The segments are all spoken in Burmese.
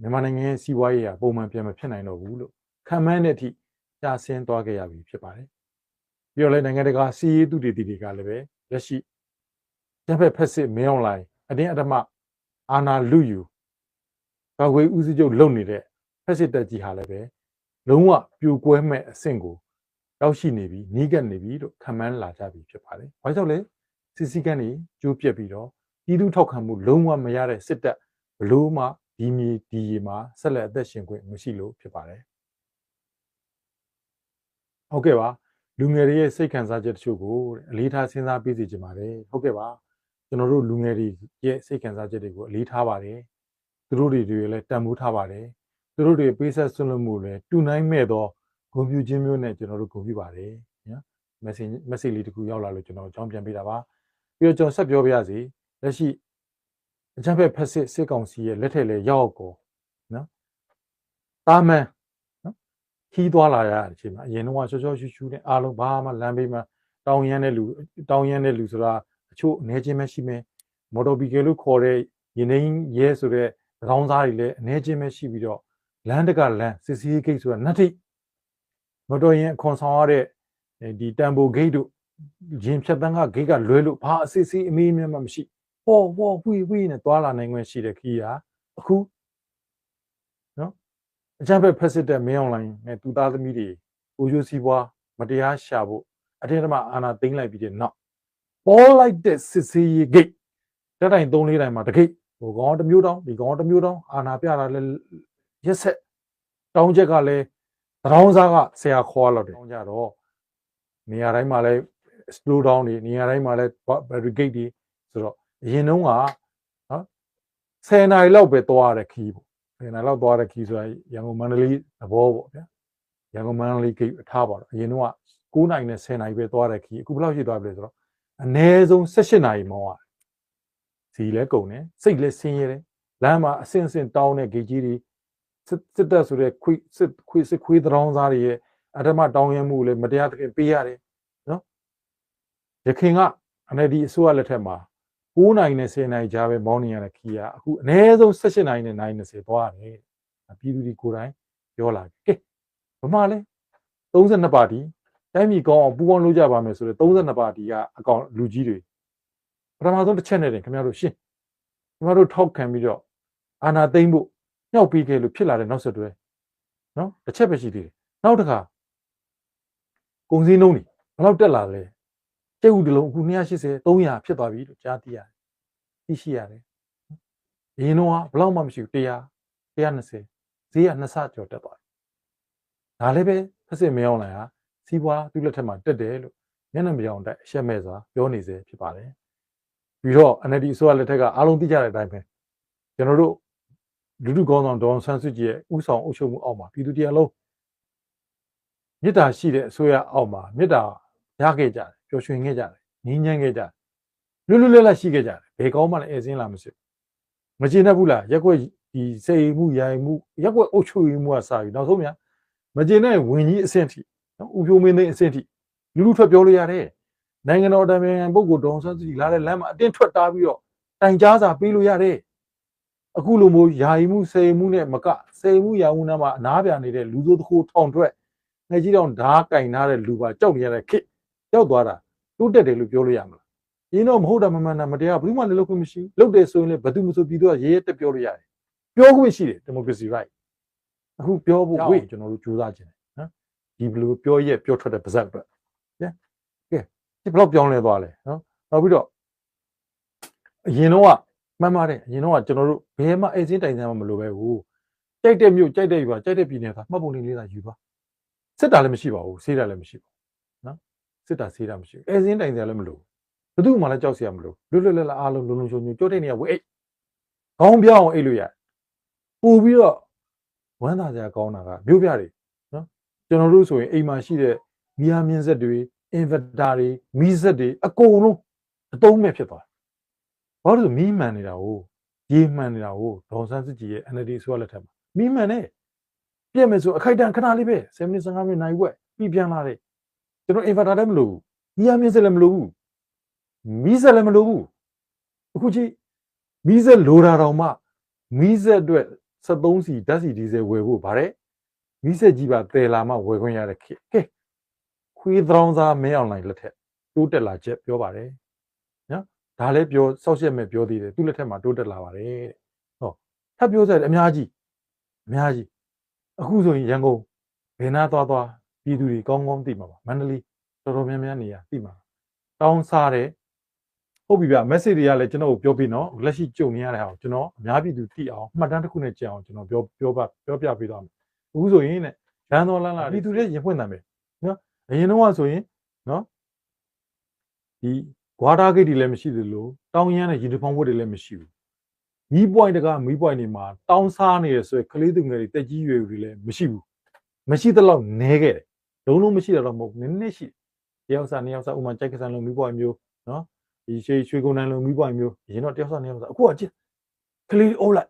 မြန်မာနိုင်ငံရဲ့စီးပွားရေးကပုံမှန်ပြန်မဖြစ်နိုင်တော့ဘူးလို့ခံမှန်းတဲ့အထိကြာဆင်းသွားခဲ့ရပြီဖြစ်ပါတယ်ပြီးတော့လည်းနိုင်ငံတကာစီးရေးသူတွေတီတွေကလည်းပဲလက်ရှိတစ်ဖက်ဖက်စစ်မင်းအောင်လိုင်းအတင်းအဓမ္မအာနာလူယူကာကွယ်ဦးစီးချုပ်လုပ်နေတဲ့ဖက်စစ်တပ်ကြီးဟာလည်းပဲလုံးဝပြိုကွဲမဲ့အဆင့်ကိုရောက်ရှိနေပြီနီးကပ်နေပြီလို့ခံမှန်းလာကြပြီဖြစ်ပါတယ်။ဘာကြောင့်လဲစစ်စည်းကမ်းတွေကျိုးပြက်ပြီးတော့ပြည်သူထောက်ခံမှုလုံးဝမရတဲ့စစ်တပ်ဘလို့မှ ဒီမြေဒီရေမှာဆက်လက်အသက်ရှင်ခွင့်မရှိလို့ဖြစ်ပါတယ်။ဟုတ်ကဲ့ပါလူငယ်တွေရဲ့စိတ်ခံစားချက်တချို့ကိုအလေးထားစဉ်းစားပေးစီချင်ပါတယ်။ဟုတ်ကဲ့ပါကျွန်တော်တို့လူငယ်တွေရဲ့စိတ်ခံစားချက်တွေကိုအလေးထားပါတယ်။သူတို့တွေတွေလည်းတန်ဖိုးထားပါတယ်။သူတို့တွေပေးဆက်ဆွလွတ်မှုလည်းတူနိုင်မဲ့သောဂုဏ်ပြုခြင်းမျိုးနဲ့ကျွန်တော်တို့ဂုဏ်ပြုပါတယ်နော်။ message message လေးတစ်ခုရောက်လာလို့ကျွန်တော်အကြောင်းပြန်ပေးတာပါ။ပြီးတော့ကျွန်တော်ဆက်ပြောပြရစီလက်ရှိ အကြံဖက်ဖက်စစ်စစ်ကောင်စီရဲ့လက်ထက်လေရောက်ကောနော်တာမန်နော်ခီးသွားလာရတဲ့အချိန်မှာအရင်တော့ချောချောရှူးရှူးနဲ့အားလုံးဘာမှလမ်းဘေးမှာတောင်းရမ်းတဲ့လူတောင်းရမ်းတဲ့လူဆိုတာအချို့အနေချင်းပဲရှိမယ်မော်တော်ဘီကယ်လို့ခေါ်တဲ့ရင်နှင်းရဲဆိုတဲ့ကောင်းစားတွေလည်းအနေချင်းပဲရှိပြီးတော့လမ်းတကလမ်းစစ်စီးဂိတ်ဆိုတာနတ်ထိမော်တော်ရင်အခွန်ဆောင်ရတဲ့ဒီတမ်ဘိုဂိတ်တို့ရင်ဖြတ်တန်းကဂိတ်ကလွဲလို့ဘာအစစ်စီးအမေးမြတ်မှမရှိ ဟောဟောဝီဝီနဲ့တွာလာနိုင်ခွင့်ရှိတဲ့ခီးဟာအခုနော်အကြမ်းဖက်ဖက်စစ်တဲ့မင်းအွန်လိုင်းနဲ့တူသားသမီးတွေအိုယိုစီပွားမတရားရှာဖို့အတင်းအဓမ္မအာဏာသိမ်းလိုက်ပြီးတဲ့နောက်ပေါ်လိုက်တဲ့စစ်စေးရေးဂိတ်တက်တိုင်3 4တိုင်မှာတဂိတ်ဟိုကောင်တစ်မျိုးတောင်းဒီကောင်တစ်မျိုးတောင်းအာဏာပြတာလဲရက်ဆက်တောင်းချက်ကလည်းတရောင်းစားကဆရာခေါ်လာတယ်တောင်းကြတော့နေရာတိုင်းမှာလဲ slow down တွေနေရာတိုင်းမှာလဲ barricade တွေဆိုတော့ အရင်တုန်းကနော်10နာရီလောက်ပဲသွားရတဲ့ခီးပေါ့10နာရီလောက်သွားတဲ့ခီးဆိုတာရန်ကုန်မန္တလေးသဘောပေါ့ဗျာရန်ကုန်မန္တလေးဂိတ်ထားပါတော့အရင်တုန်းက9နိုင်နဲ့10နိုင်ပဲသွားတဲ့ခီးအခုဘယ်လောက်ရှိသွားပြီလဲဆိုတော့အနည်းဆုံး18နိုင်မောင်းရတယ်စီလဲကုန်တယ်စိတ်လဲဆင်းရဲတယ်လမ်းမှာအစင်စင်တောင်းတဲ့ဂိတ်ကြီးတွေစစ်တပ်ဆိုတဲ့ခွေစစ်ခွေစစ်ခွေးတောင်းစားတွေရဲ့အထမတောင်းရမှုလဲမတရားသဖြင့်ပေးရတယ်နော်ရခင်ကအနယ်ဒီအစိုးရလက်ထက်မှာ 9နိုင်နဲ့10နိုင်ကြားပဲမောင်းနေရတဲ့ခီးကအခုအနည်းဆုံး18နိုင်နဲ့920သွားတယ်ပြည်သူတွေကိုယ်တိုင်ပြောလာကဲဘာမှလဲ32ပါတီတိုင်းပြည်ကောင်းအောင်ပူးပေါင်းလုပ်ကြပါမယ်ဆိုတော့32ပါတီကအကောင်လူကြီးတွေပထမဆုံးတစ်ချက်နဲ့တင်ခင်ဗျားတို့ရှင်းခင်ဗျားတို့ထောက်ခံပြီးတော့အာဏာသိမ်းဖို့ညှောက်ပြီးခဲ့လို့ဖြစ်လာတဲ့နောက်ဆက်တွဲနော်တစ်ချက်ပဲရှိသေးတယ်နောက်တစ်ခါကုန်စည်နှုန်းတွေဘယ်လောက်တက်လာလဲ ကျုပ်ဒီလုံးအခု280 300ဖြစ်သွားပြီလို့ကြားသိရတယ်သိရှိရတယ်အရင်တော့ဘယ်လောက်မှမရှိဘူး100 120ဈေးကနှစ်ဆကျော်တက်သွားတယ်ဒါလည်းပဲဖက်စစ်မရောက်လာဟာစီးပွားသူ့လက်ထက်မှာတက်တယ်လို့မျက်နှာမပြောင်တိုက်အရှက်မဲ့စွာပြောနေစေဖြစ်ပါတယ်ပြီးတော့ NLD အစိုးရလက်ထက်ကအားလုံးသိကြတဲ့အတိုင်းပဲကျွန်တော်တို့လူလူကောင်းဆောင်ဒေါန်ဆန်းစုကြည်ရဲ့ဥဆောင်အုပ်ချုပ်မှုအောက်မှာပြည်သူတရားလုံးမေတ္တာရှိတဲ့အစိုးရအောက်မှာမေတ္တာ ရခဲ့ကြတယ်ပျော်ရွှင်ခဲ့ကြတယ်ငြိမ်းချမ်းခဲ့ကြတယ်လွတ်လွတ်လပ်လပ်ရှိခဲ့ကြတယ်ဘယ်ကောင်းမှလည်းအဲစင်းလာမရှိမကျေနပ်ဘူးလားရက်ွက်ဒီစေမှုရိုင်မှုရက်ွက်အုပ်ချုပ်မှုကစပြီးနောက်ဆုံးများမကျေနပ်ဝင်ကြီးအဆင့်ထိနော်ဥပြိုမင်းသိန်းအဆင့်ထိလူလူထွက်ပြောလို့ရတယ်နိုင်ငံတော်တမန်ပုဂ္ဂိုလ်ဒေါန်ဆန်းစုကြည်လာတဲ့လမ်းမှာအတင်းထွက်တားပြီးတော့တိုင်ကြားစာပေးလို့ရတယ်အခုလိုမျိုးယာယီမှုစေမှုနဲ့မကစေမှုယာမှုနားမှာအနားပြနေတဲ့လူစိုးတစ်ခုထောင်ထွက်ငယ်ကြီးတောင်ဓားကင်ထားတဲ့လူပါကြောက်နေရတဲ့ခစ် ရောက်သွားတာတိုးတက်တယ်လို့ပြောလို့ရမလားရင်းတော့မဟုတ်တာမမှန်တာမတရားဘူးမှလည်းလုပ်ခွင့်မရှိဘူးလုပ်တယ်ဆိုရင်လည်းဘယ်သူမှမဆိုပြည်သူကရဲရဲတက်ပြောလို့ရတယ်ပြောခွင့်ရှိတယ်ဒီမိုကရေစီ right အခုပြောဖို့ဝေးကျွန်တော်တို့ကြိုးစားခြင်းနော်ဒီဘလို့ပြောရက်ပြောထွက်တဲ့ပါဇက်အတွက်ညကဲဒီဘလောက်ပြောင်းလဲသွားလဲနော်နောက်ပြီးတော့အရင်တော့မှန်ပါတယ်အရင်တော့ကျွန်တော်တို့ဘယ်မှအေးစင်းတိုင်စမ်းမှမလိုပဲဘူးကြိုက်တဲ့မြို့ကြိုက်တဲ့ရွာကြိုက်တဲ့ပြည်နယ်ကမှတ်ပုံလေးလေးသာယူပါစစ်တာလည်းမရှိပါဘူးဆေးတာလည်းမရှိပါဘူးနော် စစ်တာဆေးတာမရှိဘူးအေးစင်းတိုင်စမ်းလည်းမလိုဘယ်သူမှလည်းကြောက်စရာမလိုလွတ်လွတ်လပ်လပ်အားလုံးလုံလုံချုံချုံကြိုးတဲ့နေရာဝေးအိတ်ခေါင်းပြောင်းအောင်အိတ်လို့ရပူပြီးတော့ဝမ်းသာစရာကောင်းတာကမြို့ပြတွေနော်ကျွန်တော်တို့ဆိုရင်အိမ်မှာရှိတဲ့မီးအားမြင့်ဆက်တွေအင်ဗက်တာတွေမီးဆက်တွေအကုန်လုံးအတုံးမဲ့ဖြစ်သွားဘာလို့မီးမှန်နေတာဟိုရေမှန်နေတာဟိုဒေါန်ဆန်းစစ်ကြီးရဲ့ NLD ဆိုရလက်ထက်မှာမီးမှန်နေပြည့်မယ်ဆိုအခိုက်အတန့်ခဏလေးပဲ7မိနစ်15မိနစ်နိုင်ဝက်ပြီးပြန်လာတယ် ကျွန်တော်အင်ဗက်တာလည်းမလိုဘူးမီးအားမြင့်ဆက်လည်းမလိုဘူးမီးဆက်လည်းမလိုဘူးအခုကြည့်မီးဆက်လိုတာတော့မှမီးဆက်အတွက်73စီဓာတ်စီဒီဇယ်ဝယ်ဖို့ဗါတဲ့မိဆက်ကြီးပါတယ်လာမှဝယ်ခွင့်ရတဲ့ခေတ်ကဲခွေးသရောင်းသားမင်းအောင်လိုင်းလက်ထက်တိုးတက်လာချက်ပြောပါတယ်နော်ဒါလည်းပြောစောက်ရက်မဲ့ပြောသေးတယ်သူ့လက်ထက်မှာတိုးတက်လာပါတယ်တဲ့ဟောထပ်ပြောစရာအများကြီးအများကြီးအခုဆိုရင်ရန်ကုန်ဘယ်နာသွားသွား ပြည်သူတွေကောင်းကောင်းသိမှာပါမန္တလေးတော်တော်များများနေရသိမှာတောင်းစားတဲ့ဟုတ်ပြီဗျ message တွေကလည်းကျွန်တော်ကိုပြောပြီးနော်လက်ရှိကြုံနေရတဲ့ဟာကိုကျွန်တော်အများပြည်သူသိအောင်မှတ်တမ်းတစ်ခုနဲ့ကြည့်အောင်ကျွန်တော်ပြောပြောပါပြောပြပေးသွားမယ်အခုဆိုရင်နဲ့ရန်တော်လန်းလာပြည်သူတွေရင်ဖွင့်တယ်မယ်နော်အရင်တော့ကဆိုရင်နော်ဒီဂွာတာဂိတ်တွေလည်းမရှိသလိုတောင်းရမ်းတဲ့ယူနီဖောင်းဝတ်တွေလည်းမရှိဘူးမီးပွိုင်းတကမီးပွိုင်းတွေမှာတောင်းစားနေရဆိုရယ်ကလေးသူငယ်တွေတက်ကြီးရွယ်တွေလည်းမရှိဘူးမရှိသလောက်နဲခဲ့တယ် လုံးလုံးမရှိတော့မဟုတ်ဘူးနည်းနည်းရှိတယောက်စားနှစ်ယောက်စားဥမာကြိုက်ကစားလုံးမီးပွိုင်းမျိုးနော်ဒီရွှေရွှေကုန်တန်းလုံးမိပွိုင်းမျိုးအရင်တော့တယောက်စားနေအောင်စားအခုကကြည့်ကလေးအိုးလိုက်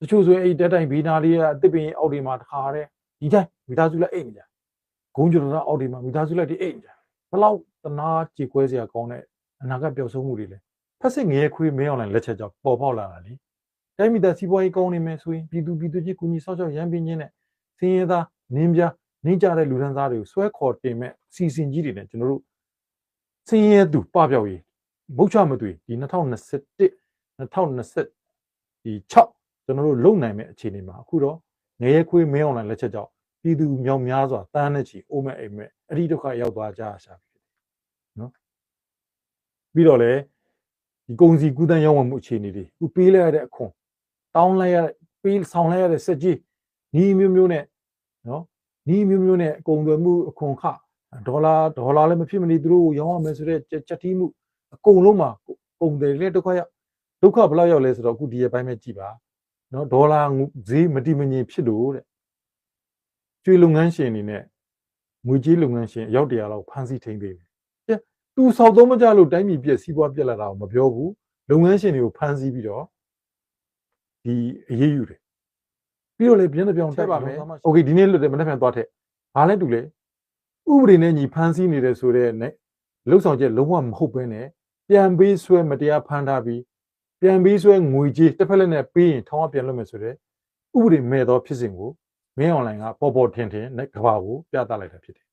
တချို့ဆိုရင်အဲ့တက်တိုင်ဘီနာလေးကအစ်ပင်အောက်ဒီမှာတခါတဲ့ဒီတိုင်းမိသားစုလိုက်အိတ်နေကြဂုံးကျော်တော့အောက်ဒီမှာမိသားစုလိုက်ဒီအိတ်နေကြဘလောက်တနာကြေကွဲစရာကောင်းတဲ့အနာဂတ်ပျောက်ဆုံးမှုတွေလဲဖက်စစ်ငရဲခွေးမင်းအောင်လိုက်လက်ချက်ကြောင့်ပေါ်ပေါက်လာတာလေတိုင်းမိသားစီးပွားရေးကောင်းနေမယ်ဆိုရင်ပြည်သူပြည်သူချင်းကူညီဆောက်ရှောက်ရန်ပြင်းချင်းနဲ့စင်းရဲသားနင်းပြ နှင်းကြတဲ့လူဒန်းသားတွေကိုဆွဲခေါ်တင်မဲ့စီစဉ်ကြီးတွေနဲ့ကျွန်တော်တို့စင်းရဲသူပပျောက်ရေးမုတ်ချမသွေဒီ2021 2020ဒီ6ကျွန်တော်တို့လုံနိုင်မဲ့အခြေအနေမှာအခုတော့ငရဲခွေးမင်းအောင်လက်ချက်ကြောင့်ပြည်သူမြောက်များစွာတန်းနဲ့ချီအိုးမဲ့အိမ်မဲ့အဓိဒုက္ခရောက်သွားကြရှာပြီနော်ပြီးတော့လေဒီကုံစီကုသန်းရောင်းဝယ်မှုအခြေအနေတွေခုပေးလိုက်ရတဲ့အခွန်တောင်းလိုက်ရပေးဆောင်လိုက်ရတဲ့စက်ကြီးညီမျိုးမျိုးနဲ့နော် ညီမျိုးမျိုးနဲ့အကုန်သွယ်မှုအခွန်ခဒေါ်လာဒေါ်လာလည်းမဖြစ်မနေသူတို့ရောင်းရမယ်ဆိုတဲ့ချက်တီးမှုအကုန်လုံးမှာပုံတယ်လေဒုက္ခရောက်ဒုက္ခဘယ်လောက်ရောက်လဲဆိုတော့အခုဒီရဲ့ဘိုင်းမဲ့ကြည့်ပါနော်ဒေါ်လာဈေးမတိမငြိမ်ဖြစ်လို့တဲ့ကျွေးလုပ်ငန်းရှင်အနေနဲ့ငွေကြေးလုပ်ငန်းရှင်အယောက်တရာလောက်ဖမ်းဆီးထိန်းသိမ်းတယ်ကျသူစောက်သုံးမကြလို့တိုင်းပြည်ပြက်စီးပွားပြက်လာတာကိုမပြောဘူးလုပ်ငန်းရှင်တွေကိုဖမ်းဆီးပြီးတော့ဒီအရေးယူတယ် ပြီးတော့လေပြင်းတဲ့ပြောင်းတက်ပါမယ်โอเคဒီနေ့လွတ်တယ်မနေ့ပြန်သွားထက်ဘာလဲတူလဲဥပဒေနဲ့ညီဖမ်းဆီးနေတယ်ဆိုတော့လှုပ်ဆောင်ချက်လုံးဝမဟုတ်ဘဲနဲ့ပြန်ပေးဆွဲမတရားဖမ်းထားပြီးပြန်ပေးဆွဲငွေကြေးတစ်ဖက်လက်နဲ့ပေးရင်ထောင်းအောင်ပြန်လုပ်မယ်ဆိုတော့ဥပဒေမဲ့သောဖြစ်စဉ်ကိုမင်းအွန်လိုင်းကပေါ်ပေါ်ထင်ထင်နဲ့ကဘာကိုပြသလိုက်တာဖြစ်တယ်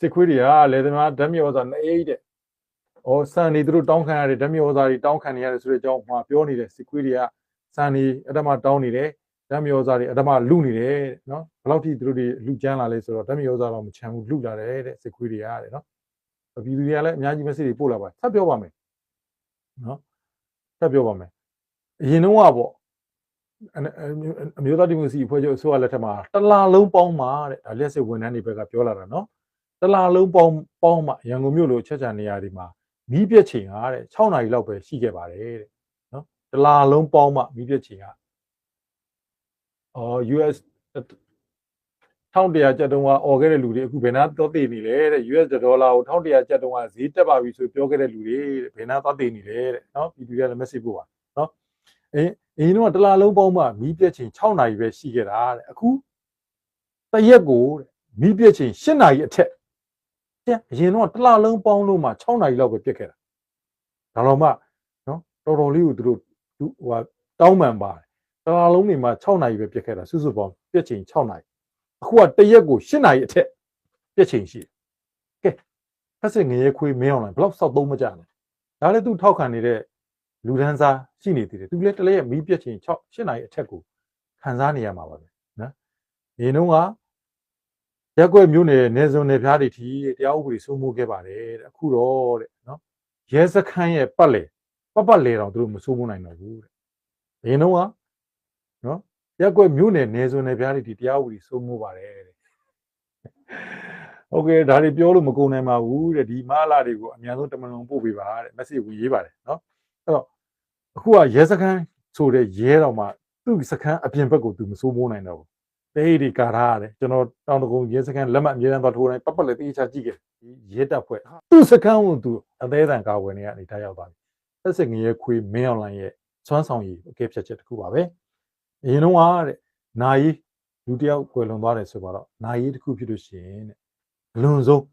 စစ်ခွေးတွေကလေသမားဓာတ်မြေဩဇာနေအိတ်တဲ့။ဩစံနေသူတို့တောင်းခံရတဲ့ဓာတ်မြေဩဇာတွေတောင်းခံနေရတယ်ဆိုတဲ့အကြောင်းမှာပြောနေတဲ့စစ်ခွေးတွေက စံနေအတ္တမတောင်းနေတယ်ဓာတ်မြေဩဇာတွေအတ္တမလူနေတယ်နော်။ဘယ်လောက်ထိသူတို့တွေလူကျန်းလာလဲဆိုတော့ဓာတ်မြေဩဇာတော့မချမ်းဘူးလူလာတယ်တဲ့စစ်ခွေးတွေကတဲ့နော်။ပြည်သူတွေကလည်းအများကြီး message တွေပို့လာပါတယ်။ဆက်ပြောပါမယ်။နော်။ဆက်ပြောပါမယ်။အရင်တော့ကပေါ့အမျိုးသားဒီမိုကရေစီအဖွဲ့ချုပ်အစိုးရလက်ထက်မှာတလားလုံးပေါင်းမှာတဲ့ဒါလက်စစ်ဝန်ထမ်းတွေဘက်ကပြောလာတာနော်တလားလုံးပေါင်းပေါင်းမှာရန်ကုန်မြို့လိုချက်ချာနေရာတွေမှာမီးပြက်ချိန်ဟာတဲ့6နာရီလောက်ပဲရှိခဲ့ပါတယ်တဲ့ နော်တလားလုံးပေါင်းမှာမီးပြက်ချိန်ကအော် US 1100ကျပ်တုံးကអော်ခဲ့တဲ့လူတွေအခုဘယ်နာသွားတည်နေလဲတဲ့ US ဒေါ်လာကို1100ကျပ်တုံးကဈေးတက်ပါပြီဆိုပြောခဲ့တဲ့လူတွေတဲ့ဘယ်နာသွားတည်နေလဲတဲ့နော်ပြည်သူတွေကလည်း message ပို့ပါနော်အင်းအရင်တော့တလားလုံးပေါင်းမှမီးပြက်ချိန်6နာရီပဲရှိခဲ့တာတဲ့အခုတရက်ကိုတဲ့မီးပြက်ချိန်8နာရီအထက်ပြန်အရင်တော့တလားလုံးပေါင်းလို့မှ6နာရီလောက်ပဲပြက်ခဲ့တာဒါတော့မှနော်တော်တော်လေးကိုသူတို့ ဟိုဟာတောင်းပန်ပါတယ်တလားလုံးနေမှာ6နာရီပဲပြက်ခဲ့တာစုစုပေါင်းပြက်ချိန်6နာရီအခုကတရက်ကို8နာရီအထက်ပြက်ချိန်ရှိတယ်ကဲဖက်စစ်ငရဲခွေးမင်းအောင်လိုက်ဘလောက်စောက်သုံးမကြနဲ့ဒါလည်းသူထောက်ခံနေတဲ့လူဒန်းစားရှိနေသေးတယ်သူလည်းတလည်းမီးပြက်ချိန်6 8နာရီအထက်ကိုခံစားနေရမှာပါပဲနော်ဒီနှုန်းကရက်ွက်မျိုးနယ်နေစုံနယ်ဖျားတွေထီတရားဥပဒေစိုးမိုးခဲ့ပါတယ်တဲ့အခုတော့တဲ့နော်ရဲစခန်းရဲ့ပတ်လေ ပတ်ပတ်လေတောင်သူတို့မစိုးမိုးနိုင်တော့ဘူးတဲ့ဒီနှုန်းကနော်ရက်ွက်မျိုးနယ်နေစုံနယ်ဖျားတွေထီတရားဥပဒေစိုးမိုးပါတယ်တဲ့ဟုတ်ကဲ့ဒါတွေပြောလို့မကုန်နိုင်ပါဘူးတဲ့ဒီမလာတွေကိုအများဆုံးတမန်လုံးပို့ပေးပါတဲ့ message ဝင်ရေးပါတယ်နော်အဲ့တော့အခုကရဲစခန်းဆိုတဲ့ရဲတော်မှာသူ့စခန်းအပြင်ဘက်ကိုသူမစိုးမိုးနိုင်တော့ဘူးတေးဒီကာရာရတယ်ကျွန်တော်တောင်တကုံရဲစခန်းလက်မှတ်အမြဲတမ်းသွားထိုးတိုင်းပတ်ပတ်လေးတေးချကြည့်ခဲ့ဒီရဲတပ်ဖွဲ့သူ့စခန်းကိုသူအသေးအံကာဝယ်နေရအနေထားရောက်သွားပြီ သက်စစ်ငရဲခွေးမင်းအွန်လိုင်းရဲ့စွမ်းဆောင်ရည်အကဲဖြတ်ချက်တစ်ခုပါပဲအရင်တော့ကတဲ့နိုင်လူတယောက်ကွယ်လွန်သွားတယ်ဆိုတော့နိုင်တစ်ခုဖြစ်လို့ရှိရင်တဲ့လွန်ဆုံး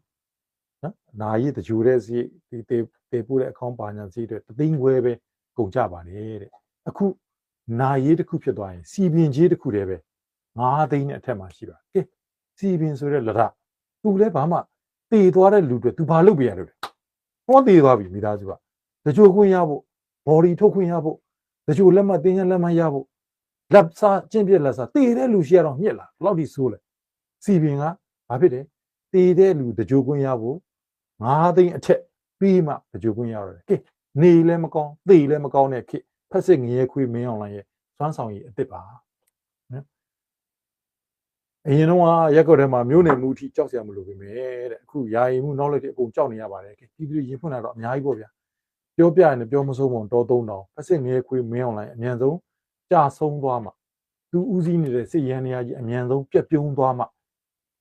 နော်နိုင်တကြိုတဲ့စီဒီတေတေပို့တဲ့အကောင့်ပါညာစီတွေတသိန်းခွဲပဲကုန်ကြပါလေတဲ့အခုနာရေးတစ်ခုဖြစ်သွားရင်စီပင်ကြီးတစ်ခုတည်းပဲ9သိန်းနဲ့အထက်မှာရှိပါကဲစီပင်ဆိုတဲ့လက်ထသူလည်းဘာမှတည်သွားတဲ့လူတွေသူဘာလုပ်ပြရလို့လဲဟောတည်သွားပြီမိသားစုက တချို့ခွင့်ရဖို့ body ထုတ်ခွင့်ရဖို့တချို့လက်မှတ်တင်းရလက်မှတ်ရဖို့လက်စားကျင့်ပြလက်စားတည်တဲ့လူရှိရတော့မြစ်လာဘယ်လောက်ထိဆိုးလဲစီပင်ကဘာဖြစ်တယ်တည်တဲ့လူတချို့ခွင့်ရဖို့9သိန်းအထက်ပြီးမှတချို့ခွင့်ရတော့တယ်ကဲနေလည်းမကောင်းသေလည်းမကောင်းတဲ့ခေတ်ဖက်စစ်ငရဲခွေးမင်းအောင်လိုင်းရဲ့စွမ်းဆောင်ရည်အစ်စ်ပါနော်အရင်တော့ရက်ကွက်ထဲမှာမျိုးနယ်မှုအထိကြောက်စရာမလိုပေမဲ့တဲ့အခုယာယီမှုနောက်လိုက်တဲ့အကုန်ကြောက်နေရပါတယ်ပြည်သူရင်ဖွင့်လာတော့အများကြီးပေါ့ဗျာ ပြောပြရင်ပြောမစိုးပုံတော်သုံးတောင်ဖက်စစ်ငရဲခွေးမင်းအောင်လိုင်းအမြန်ဆုံးကြာဆုံးသွားမှာသူဦးစီးနေတဲ့စစ်ရန်နေရာကြီးအမြန်ဆုံးပြက်ပြုံးသွားမှာ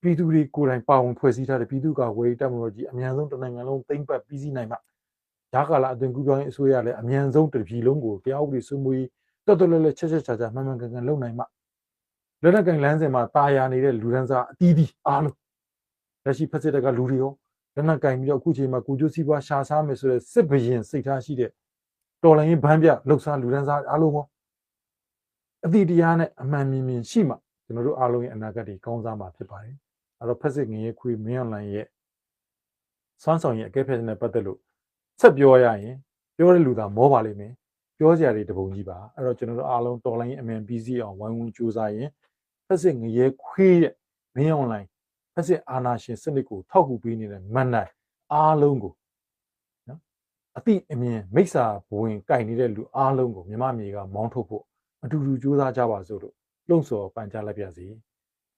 ပြည်သူတွေကိုယ်တိုင်ပါဝင်ဖွဲ့စည်းထားတဲ့ပြည်သူ့ကာကွယ်ရေးတပ်မတော်ကြီးအမြန်ဆုံးတနိုင်ငံလုံးသိမ့်ပတ်ပြီးစီးနိုင်မှာဓာကာလာအသွင်ကူးပြောင်းရေးအစိုးရလည်းအမြန်ဆုံးတပြည်လုံးကိုတရားဥပဒေစိုးမိုးရေးတော်တော်လေးလေးချက်ချက်ချာချာမှန်မှန်ကန်ကန်လုပ်နိုင်မှာလက်နက်ကင်လမ်းစဉ်မှာတာယာနေတဲ့လူဒန်းစားအတီးတီးအားလုံးလက်ရှိဖက်စစ်တပ်ကလူတွေရော လက်နက်ကင်ပြီးတော့အခုချိန်မှာကိုကျိုးစီးပွားရှာစားမယ်ဆိုတဲ့စစ်ဘရင်စိတ်ထားရှိတဲ့တော်လိုင်းရင်ဘန်းပြလှုပ်ရှားလူဒန်းစားအားလုံးရောအတိတရားနဲ့အမှန်မြင်မြင်ရှိမှကျွန်တော်တို့အားလုံးရဲ့အနာဂတ်တွေကောင်းစားမှာဖြစ်ပါတယ်အဲ့တော့ဖက်စစ်ငရေခွေမင်းအွန်လိုင်းရဲ့စွမ်းဆောင်ရဲ့အကဲဖက်နဲ့ပတ်သက်လို့ဆက်ပြောရရင်ပြောတဲ့လူသာမောပါလိမ့်မယ်ပြောစရာတွေတပုံကြီးပါအဲ့တော့ကျွန်တော်တို့အားလုံးတော်လိုင်းအမြန်ပြီးစီအောင်ဝိုင်းဝန်းကြိုးစားရင်ဖက်စစ်ငရဲခွေးရဲ့မင်းအွန်လိုင်း ဖက်စစ်အာနာရှင်စနစ်ကိုထောက်ကူပေးနေတဲ့မန်နိုင်အားလုံးကိုနော်အတိအမြင်မိစ္ဆာဘဝင်ကြိုက်နေတဲ့လူအားလုံးကိုမြမမြေကမောင်းထုတ်ဖို့အတူတူကြိုးစားကြပါစို့လို့လှုံ့ဆော်ပန်ကြားလိုက်ပါစီ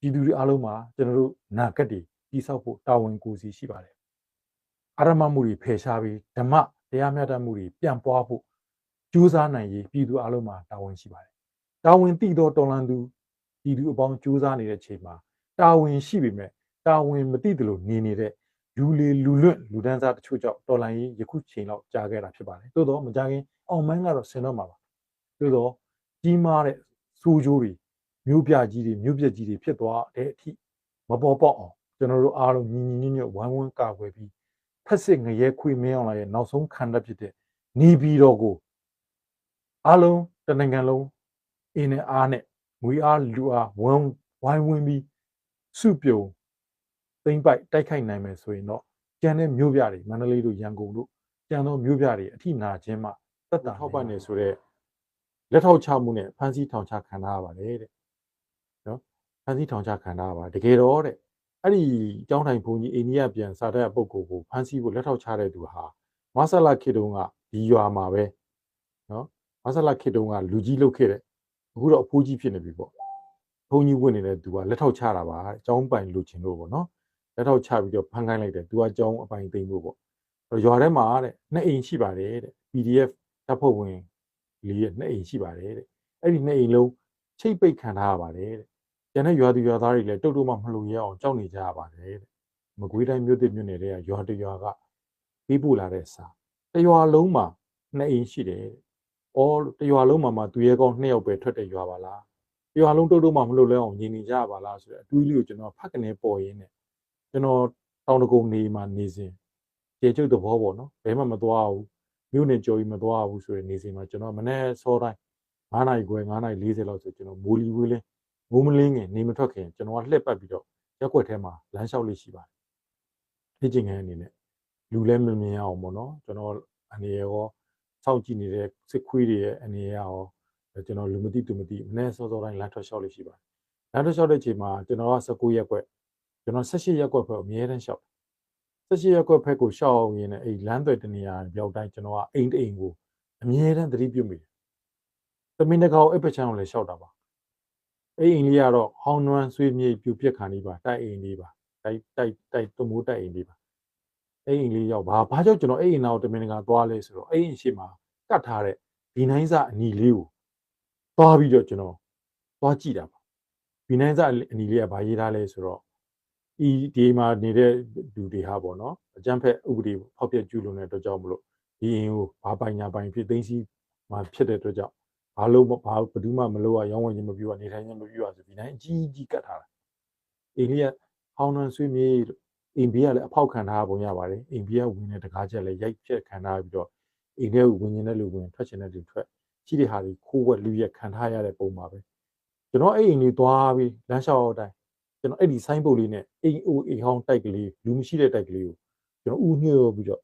ပြည်သူတွေအားလုံးမှာကျွန်တော်တို့နာကတ်တွေတိဆောက်ဖို့တာဝန်ကိုစီရှိပါတယ်အာရမမှုတွေဖယ်ရှားပြီးဓမ္မတရားမျှတမှုတွေပြန့်ပွားဖို့ကြိုးစားနိုင်ရေးပြည်သူအလုံးမှာတာဝန်ရှိပါတယ်။တာဝန်တိတော်တော်လန်သူပြည်သူအပေါင်းကြိုးစားနေတဲ့ချိန်မှာတာဝန်ရှိပေမဲ့ တာဝန်မတိတယ်လို့နေနေတဲ့လူလေလူလွတ်လူဒန်းစားတချို့ကြောင့်တော်လန်ရေးယခုချိန်လောက်ကြာခဲ့တာဖြစ်ပါတယ်။သို့တော့မကြခင်အောင်မိုင်းကတော့ဆင်တော့မှာပါ။သို့တော့ကြီးမားတဲ့စိုးကြိုးတွေမြို့ပြကြီးတွေမြို့ပြကြီးတွေဖြစ်သွားတဲ့အထိမပေါ်ပေါက်အောင်ကျွန်တော်တို့အားလုံးညီညီညွတ်ညွတ်ဝိုင်းဝန်းကာကွယ်ပြီးဖက်စစ်ငရဲခွေမင်းအောင်လာရဲ့နောက်ဆုံးခန္ဓာဖြစ်တဲ့နေပြည်တော်ကိုအားလုံးတနိုင်ငံလုံးအင်းနဲ့အားနဲ့ငွေအားလူအားဝန်းဝိုင်းဝန်းပြီးစုပြုံ သိမ့်ပိုက်တိုက်ခိုက်နိုင်မယ်ဆိုရင်တော့ကျန်တဲ့မြို့ပြတွေမန္တလေးတို့ရန်ကုန်တို့ကျန်သောမြို့ပြတွေအထိနာခြင်းမှသက်တာထောက်ပံ့နေဆိုတဲ့လက်ထောက်ချမှုနဲ့ဖန်စီထောင်ချခံထားရပါတယ်တဲ့နော်ဖန်စီထောင်ချခံထားရပါတကယ်တော့တဲ့အဲ့ဒီကျောင်းထိုင်ဘုံကြီးအိန္ဒိယပြန်စာတဲ့ပုဂ္ဂိုလ်ကိုဖမ်းဆီးဖို့လက်ထောက်ချတဲ့သူဟာမဆလာခေတုံးကဒီရွာမှာပဲနော်မဆလာခေတုံးကလူကြီးလုတ်ခဲ့တဲ့အခုတော့အဖိုးကြီးဖြစ်နေပြီပေါ့ဘုံကြီးဝင်နေတဲ့သူကလက်ထောက်ချတာပါကျောင်းပိုင်လူချင်းလို့ပေါ့နော် လက်ထောက်ချပြီးတော့ဖမ်းခိုင်းလိုက်တယ်သူကကျောင်းအပိုင်သိမ်းဖို့ပေါ့ရွာထဲမှာတဲ့နှစ်အိမ်ရှိပါတယ်တဲ့ PDF တပ်ဖွဲ့ဝင်လေးရဲ့နှစ်အိမ်ရှိပါတယ်တဲ့အဲ့ဒီနှစ်အိမ်လုံးချိတ်ပိတ်ခံထားရပါတယ်တဲ့ကျန်တဲ့ရွာသူရွာသားတွေလည်းတုတ်တုတ်မှမလို့ရအောင်ကြောက်နေကြရပါတယ်တဲ့မကွေးတိုင်းမြို့သစ်မြို့နယ်တွေကရွာတရွာကပေးပို့လာတဲ့စာတရွာလုံးမှာနှစ်အိမ်ရှိတယ်တဲ့။အော်တရွာလုံးမှာမှသူရဲကောင်းနှစ်ယောက်ပဲထွက်တဲ့ရွာပါလား။တရွာလုံးတုတ်တုတ်မှမလို့လဲအောင်ညီနေကြပါလားဆိုတဲ့အတွေးလေးကိုကျွန်တော်ဖတ်ကနေပေါ်ရင်းနဲ့ ကျွန်တော်တောင်တကုံနေမှာနေစဉ်ကျေကျုပ်သဘောပေါ့နော်။ဘယ်မှမသွားဘူး။မြို့နယ်ကြော်ကြီးမသွားဘူးဆိုတဲ့နေစဉ်မှာကျွန်တော်မနေ့စောတိုင်း9နာရီခွဲ9နာရီ40လောက်ဆိုကျွန်တော်မိုးလီဝေးလင်းမိုးမလင်းခင်နေမထွက်ခင်ကျွန်တော်ကလှည့်ပတ်ပြီးတော့ရက်ွက်ထဲမှာလမ်းလျှောက်လေးရှိပါတယ်။ဒီချိန်ငန်းအနေနဲ့လူလည်းမမြင်အောင်ပေါ့နော်ကျွန်တော်အနေရောစောင့်ကြည့်နေတဲ့စစ်ခွေးတွေရဲ့အနေရောကျွန်တော်လူမသိသူမသိမနေ့စောစောတိုင်းလမ်းထွက်လျှောက်လေးရှိပါတယ်။လမ်းထွက်လျှောက်တဲ့ချိန်မှာကျွန်တော်က19ရက်ွက် ကျွန်တော်18ရက်ွက်ဖက်အများတန်းလျှောက်18ရက်ွက်ဖက်ကိုရှောက်ရင်းနဲ့အဲ့လမ်းသွယ်တနေရာပြောက်တိုင်းကျွန်တော်ကအိမ်တအိမ်ကိုအမြဲတမ်းသတိပြုမိတယ်။သမင်းတကောက်အပချန်ကိုလည်းရှောက်တာပါအဲ့အိမ်လေးကတော့ဟောင်းနွမ်းဆွေးမြေပြူပြက်ခံလေးပါတိုက်အိမ်လေးပါတိုက်တိုက်တိုက်တမိုးတိုက်အိမ်လေးပါအဲ့အိမ်လေးရောက်ဘာဘာကြောင့်ကျွန်တော်အဲ့အိမ်နာကိုတမင်တကာသွားလဲဆိုတော့အဲ့အိမ်ရှိမှာကတ်ထားတဲ့ဒီနိုင်စအနီလေးကိုသွားပြီးတော့ကျွန်တော်သွားကြည့်တာပါဒီနိုင်စအနီလေးကဘာရေးထားလဲဆိုတော့ ဒီဒီမှာနေတဲ့လူတွေဟာပေါ့နော်အကြမ်းဖက်ဥပဒေဖောက်ပြကျူးလွန်တဲ့အတွက်ကြောင့်မလို့ဒီအိမ်ကိုဘာပိုင်ညာပိုင်ဖြစ်သိမ်းစီမှာဖြစ်တဲ့အတွက်ကြောင့်ဘာလို့ဘာဘယ်သူမှမလို့ရရောင်းဝယ်ခြင်းမပြုရနေထိုင်ခြင်းမပြုရဆိုပြီးတိုင်းအကြီးကြီးကတ်ထားတာအိမ်လေးကဟောင်းနှံဆွေးမြေးအိမ်ဘေးကလည်းအဖောက်ခံထားပုံရပါတယ်အိမ်ဘေးကဝင်တဲ့တကားချက်လည်းရိုက်ဖြက်ခံထားပြီးတော့အိမ်ထဲကိုဝင်နေတဲ့လူဝင်ထွက်ချင်တဲ့လူထွက်ရှိတဲ့ဟာတွေခိုးဝက်လူရက်ခံထားရတဲ့ပုံပါပဲကျွန်တော်အဲ့အိမ်လေးသွားပြီးလမ်းလျှောက်အတိုင်း ကျွန်တော်အဲ့ဒီဆိုင်းပုတ်လေးနဲ့အိမ်အိုအိမ်ဟောင်းတိုက်ကလေးလူမရှိတဲ့တိုက်ကလေးကိုကျွန်တော်ဥညွှတ်ပြီးတော့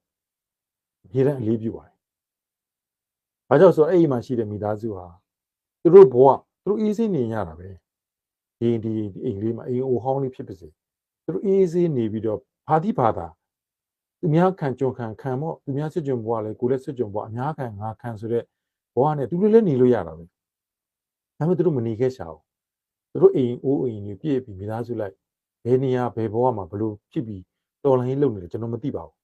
ရေတန်းအလေးပြုပါတယ်။ဘာကြောင့်ဆိုတော့အဲ့ဒီမှာရှိတဲ့မိသားစုဟာသူတို့ဘဝသူတို့အေးဆေးနေရတာပဲဒီဒီဒီအိမ်လေးမှာအိမ်အိုဟောင်းလေးဖြစ်ပါစေသူတို့အေးဆေးနေပြီးတော့ဘာတိဘာသာသူများခံကြုံခံခံမော့သူများစစ်ကြုံဘဝလဲကိုလည်းစစ်ကြုံဘဝအများခံငါခံဆိုတဲ့ဘဝနဲ့သူတို့လည်းနေလို့ရတာပဲဒါပေမဲ့သူတို့မနေခဲ့ရှာဘူး သူတို့အိမ်အိုးအိမ်ကြီးပြည့်ပြီးမိသားစုလိုက်ဘယ်နေရာဘယ်ဘဝမှာဘလို့ဖြစ်ပြီးတော်လိုင်းလုပ်နေတယ်ကျွန်တော်မသိပါဘူး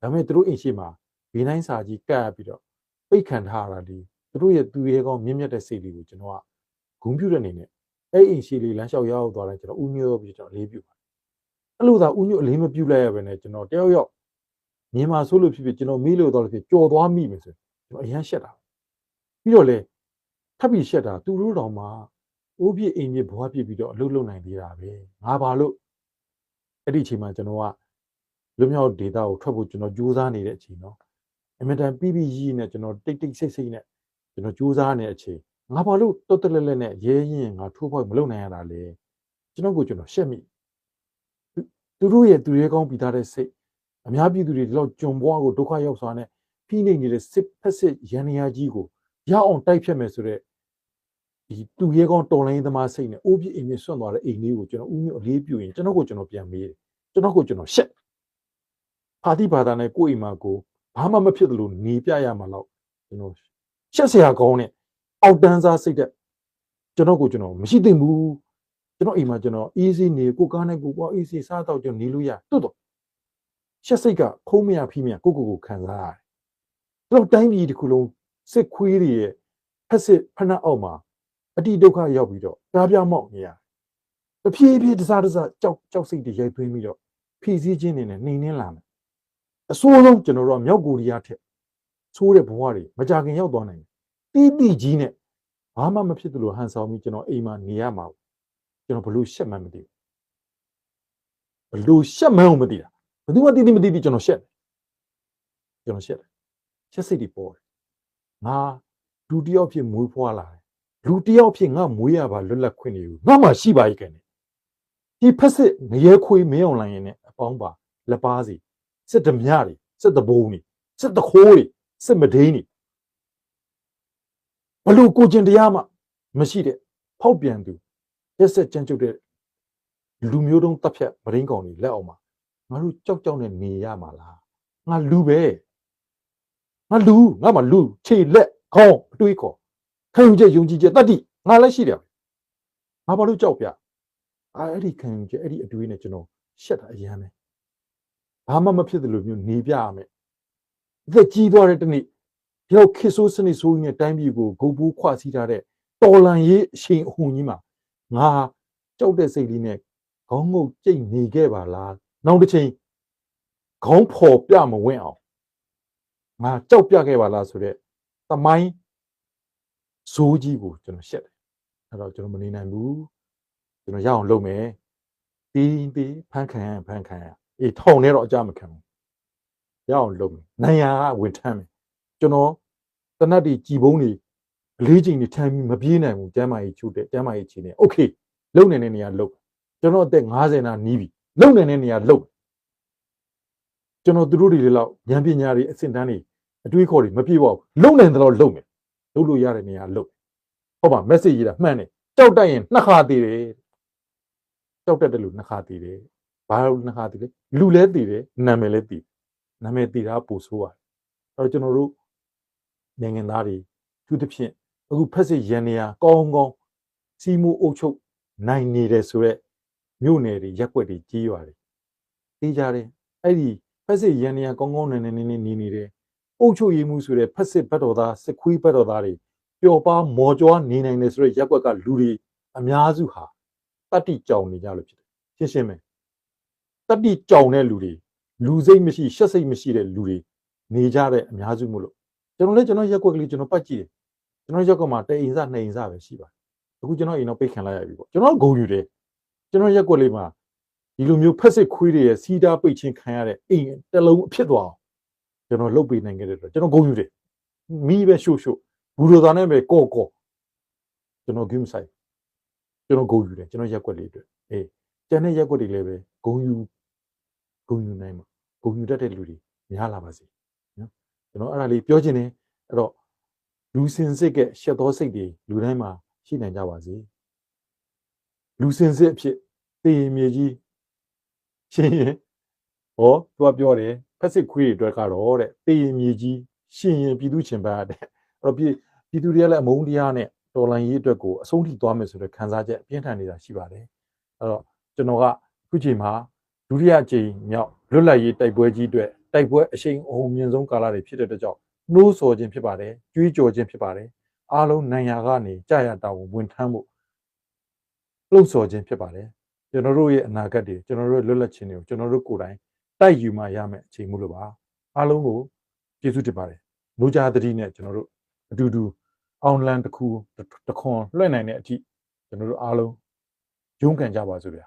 ဒါပေမဲ့သူတို့အိမ်ရှိမှာဘေးတိုင်းစာကြီးကပ်ပြီးတော့ပိတ်ခံထားရတာဒီသူတို့ရဲ့သူရဲကောင်းမြင့်မြတ်တဲ့စိတ်လေးကိုကျွန်တော်ကဂုဏ်ပြုတဲ့အနေနဲ့အဲ့အိမ်ရှိလေးလမ်းလျှောက်ရောက်သွားတိုင်းကျွန်တော်ဥညွှတ်ပြီးကျွန်တော်လေးပြုပါတယ်အဲ့လိုသာဥညွှတ်အလေးမပြုလိုက်ရပဲနဲ့ကျွန်တော်တယောက်ယောက်မြင်မှာဆိုလို့ဖြစ်ဖြစ်ကျွန်တော်မေးလို့တော့လို့ဖြစ်ကြော်သွားမိမယ်ဆိုကျွန်တော်အရန်ရှက်တာပြီးတော့လေထပ်ပြီးရှက်တာသူတို့တော်မှာ အိုးပြည့်အိမ်ပြည့်ဘွားပြည့်ပြီးတော့အလုပ်လုပ်နိုင်သေးတာပဲငါဘာလို့အဲ့ဒီအချိန်မှာကျွန်တော်ကလွမြောက်ဒေတာကိုထွက်ဖို့ကျွန်တော်ကြိုးစားနေတဲ့အချိန်နော်အမြဲတမ်းပြီးပြီးရည်နဲ့ကျွန်တော်တိတ်တိတ်ဆိတ်ဆိတ်နဲ့ကျွန်တော်ကြိုးစားနေတဲ့အချိန်ငါဘာလို့တော်တော်လက်လက်နဲ့ရဲရင်ငါထိုးဖို့မလုပ်နိုင်ရတာလဲကျွန်တော်ကိုကျွန်တော်ရှက်မိသူတို့ရဲ့သူရဲကောင်းပြီးသားတဲ့စိတ်အများပြည်သူတွေဒီလောက်ကြုံပွားကိုဒုက္ခရောက်စွာနဲ့ဖိနှိပ်နေတဲ့စစ်ဖက်စစ်ရန်ရာကြီးကိုရအောင်တိုက်ဖြတ်မယ်ဆိုတော့ ဒီသူရဲကောင်းတော်လိုင်းသမားစိတ်နဲ့အိုးပြအိမ်နဲ့ဆွန့်သွားတဲ့အိမ်လေးကိုကျွန်တော်ဥမျိုးအလေးပြုရင်ကျွန်တော်ကိုကျွန်တော်ပြန်မေးတယ်ကျွန်တော်ကိုကျွန်တော်ရှက်ပါတိဘာသာနဲ့ကိုယ့်အိမ်မှာကိုဘာမှမဖြစ်သလိုနေပြရမှာတော့ကျွန်တော်ရှက်စရာကောင်းတဲ့အောက်တန်းစားစိတ်တဲ့ကျွန်တော်ကိုကျွန်တော်မရှိသင့်ဘူးကျွန်တော်အိမ်မှာကျွန်တော် easy နေကိုကားနဲ့ကိုပေါ့ easy စားတော့ကျွန်တော်နေလို့ရတွတ်တော့ရှက်စိတ်ကခုံးမရဖိမရကိုကိုကိုခံစားရတယ်။တော့တိုင်းပြည်တစ်ခုလုံးစစ်ခွေးတွေရဲ့ဖက်စစ်ဖဏအောက်မှာ အတိဒုက္ခရောက်ပြီးတော့ကြားပြမောက်နေရတယ်။တဖြည်းဖြည်းတစားတစားကြောက်ကြောက်စိတ်တွေရိုက်သွင်းပြီးတော့ဖြည့်ဆည်းခြင်းတွေနဲ့နှိမ်နှင်းလာမယ်။အဆိုးဆုံးကျွန်တော်တို့ကမြောက်ကိုရီးယားထက်ဆိုးတဲ့ဘဝတွေမကြခင်ရောက်သွားနိုင်တယ်။တီးတီးကြီးနဲ့ဘာမှမဖြစ်သလိုဟန်ဆောင်ပြီးကျွန်တော်အိမ်မှာနေရမှာကျွန်တော်ဘလို့ရှက်မှန်းမသိဘူးဘလို့ရှက်မှန်းအောင်မသိတာဘယ်သူမှတိတိမတိတိကျွန်တော်ရှက်တယ်ကျွန်တော်ရှက်တယ်ရှက်စိတ်တွေပေါ်တယ်ငါလူတယောက်ဖြစ်မွေးဖွားလာတယ် လူတယောက်ဖြစ်ငါမွေးရပါလွတ်လပ်ခွင့်တွေငါမှရှိပါရဲ့ကန်ဒီဖက်စစ်ငရဲခွေးမင်းအောင်လိုင်းရင်နဲ့အပေါင်းပါလက်ပါစီစစ်ဓမြတွေစစ်တဘုံတွေစစ်တခိုးတွေစစ်မဒိန်းတွေဘလို့ကိုကျင်တရားမှမရှိတဲ့ဖောက်ပြန်သူရက်ဆက်ကြမ်းကြုတ်တဲ့လူမျိုးတုံးတပ်ဖြတ်မရင်းကောင်တွေလက်အောက်မှာငါတို့ကြောက်ကြောက်နဲ့နေရမှာလားငါလူပဲငါလူငါမှလူခြေလက်ခေါင်းအတွေးခေါ် ခံယူချက်ယုံကြည်ချက်တတ္တိငါလည်းရှိတယ်ငါဘာလို့ကြောက်ပြအာအဲ့ဒီခံယူချက်အဲ့ဒီအတွေးနဲ့ကျွန်တော်ရှက်တာအရမ်းပဲဘာမှမဖြစ်သလိုမျိုးနေပြရမယ်အသက်ကြီးသွားတဲ့တနေ့ဒီလောက်ခေဆိုးစနစ်ဆိုးကြီးနဲ့တိုင်းပြည်ကိုဂုတ်ဘူးခွစီထားတဲ့တော်လန်ရေးအရှင်အဟုန်ကြီးမှာငါကြောက်တဲ့စိတ်လေးနဲ့ခေါင်းငုတ်ကြိတ်နေခဲ့ပါလားနောက်တစ်ချိန်ခေါင်းဖော်ပြမဝင့်အောင်ငါကြောက်ပြခဲ့ပါလားဆိုတော့သမိုင်း ဇိုးကြီးကိုကျွန်တော်ရှက်တယ်အဲ့တော့ကျွန်တော်မနေနိုင်ဘူးကျွန်တော်ရအောင်လုပ်မယ်တင်းတင်းဖန်ခံဖန်ခံအေးထောင်နေတော့အကြမခံဘူးရအောင်လုပ်မယ်နိုင်ရာကဝင်ထမ်းမယ်ကျွန်တော်တနတ်ဒီကြည်ပုံးတွေအလေးချိန်တွေထမ်းပြီးမပြေးနိုင်ဘူးကျမ်းမာရေးချုပ်တဲ့ကျမ်းမာရေးချိန်နေโอเคလုံနေတဲ့နေရာလုံကျွန်တော်အသက်50နာနီးပြီလုံနေတဲ့နေရာလုံကျွန်တော်သူတို့တွေလေလောက်ဉာဏ်ပညာတွေအဆင့်တန်းတွေအတွေးခေါ်တွေမပြည့်ပါဘူးလုံနိုင်တယ်လို့လုံမယ် လုံလို့ရတဲ့နေရာလုံဟုတ်ပါ message ရေးတာမှန်တယ်ကြောက်တတ်ရင်နှစ်ခါသေးတယ်ကြောက်တတ်တယ်လို့နှစ်ခါသေးတယ်ဘာလို့နှစ်ခါသေးလဲလူလဲသေးတယ်နာမည်လဲသေးနာမည်သေးတာပို့ဆိုးရတယ်အဲ့တော့ကျွန်တော်တို့နိုင်ငံသားတွေသူတစ်ဖြင့်အခုဖက်စစ်ရန်နေရကောင်းကောင်းစီမူအုပ်ချုပ်နိုင်နေတယ်ဆိုတော့မြို့နယ်တွေရက်ွက်တွေကြီးရွာတွေသိကြတယ်အဲ့ဒီဖက်စစ်ရန်နေရကောင်းကောင်းနေနေနေနေနေတယ် အုပ်ချုပ်ရေးမှုဆိုတဲ့ဖက်စစ်ဘက်တော်သားစစ်ခွေးဘက်တော်သားတွေပျော်ပါမော်ကြွားနေနိုင်တယ်ဆိုတော့ရက်ွက်ကလူတွေအများစုဟာတတ္တိကြောင်နေကြလို့ဖြစ်တယ်ရှင်းရှင်းပဲတတ္တိကြောင်တဲ့လူတွေလူစိတ်မရှိရှက်စိတ်မရှိတဲ့လူတွေနေကြတဲ့အများစုမို့လို့ကျွန်တော်လည်းကျွန်တော်ရက်ွက်ကလေးကျွန်တော်ပတ်ကြည့်တယ်ကျွန်တော်ရက်ကမှတအိမ်စနှစ်အိမ်စပဲရှိပါတယ်အခုကျွန်တော်အိမ်တော့ပိတ်ခံလိုက်ရပြီပေါ့ကျွန်တော်ဂုံယူတယ်ကျွန်တော်ရက်ကွက်လေးမှာဒီလိုမျိုးဖက်စစ်ခွေးတွေရဲ့စီးတားပိတ်ချင်းခံရတဲ့အိမ်တစ်လုံးအဖြစ်သွားအောင် ကျွန်တော်လှုပ်ပေးနိုင်ခဲ့တဲ့အတွက်ကျွန်တော်ဂုံယူတယ်မီးပဲရှို့ရှို့ဘူးလိုသားနဲ့ပဲကော့ကော့ကျွန်တော်ဂိမ်းဆိုင်ကျွန်တော်ဂုံယူတယ်ကျွန်တော်ရက်ွက်လေးအတွက်အေးကျန်တဲ့ရက်ွက်တွေလည်းပဲဂုံယူဂုံယူနိုင်မှာဂုံယူတတ်တဲ့လူတွေများလာပါစေနော်ကျွန်တော်အဲ့ဒါလေးပြောချင်တယ်အဲ့တော့လူစင်စစ်ကရှက်သောစိတ်တွေလူတိုင်းမှာရှိနိုင်ကြပါစေလူစင်စစ်အဖြစ်တေရင်မြေကြီးရှင်းရင်ဟောသူကပြောတယ် ဖက်စစ်ခွေးတွေအတွက်ကတော့တဲ့တေရင်မြေကြီးရှင်ရင်ပြည်သူရှင်ဘတ်တဲ့အဲ့တော့ပြည်ပြည်သူတွေကလည်းအမုန်းတရားနဲ့တော်လန်ရေးအတွက်ကိုအဆုံးထိသွားမယ်ဆိုတဲ့ခံစားချက်အပြင်းထန်နေတာရှိပါတယ်အဲ့တော့ကျွန်တော်ကခုချိန်မှာဒုတိယအကြိမ်မြောက်လွတ်လပ်ရေးတိုက်ပွဲကြီးအတွက်တိုက်ပွဲအရှိန်အဟုန်မြင့်ဆုံးကာလတွေဖြစ်တဲ့အတွက်ကြောင့်နှိုးဆော်ခြင်းဖြစ်ပါတယ်ကြွေးကြော်ခြင်းဖြစ်ပါတယ်အားလုံးနိုင်ရာကနေကြာရတာဝန်ဝန်ထမ်းဖို့လှုပ်ဆော်ခြင်းဖြစ်ပါတယ်ကျွန်တော်တို့ရဲ့အနာဂတ်တွေကျွန်တော်တို့လွတ်လပ်ခြင်းတွေကိုကျွန်တော်တို့ကိုယ်တိုင် တိုက်ယူမှရမယ်အချိန်မို့လို့ပါအားလုံးကိုကျေးဇူးတင်ပါတယ်လူကြားသတိနဲ့ကျွန်တော်တို့အတူတူအောင်လန်တစ်ခုတစ်ခွန်လွှဲ့နိုင်တဲ့အထိကျွန်တော်တို့အားလုံးရုန်းကန်ကြပါစို့ဗျာ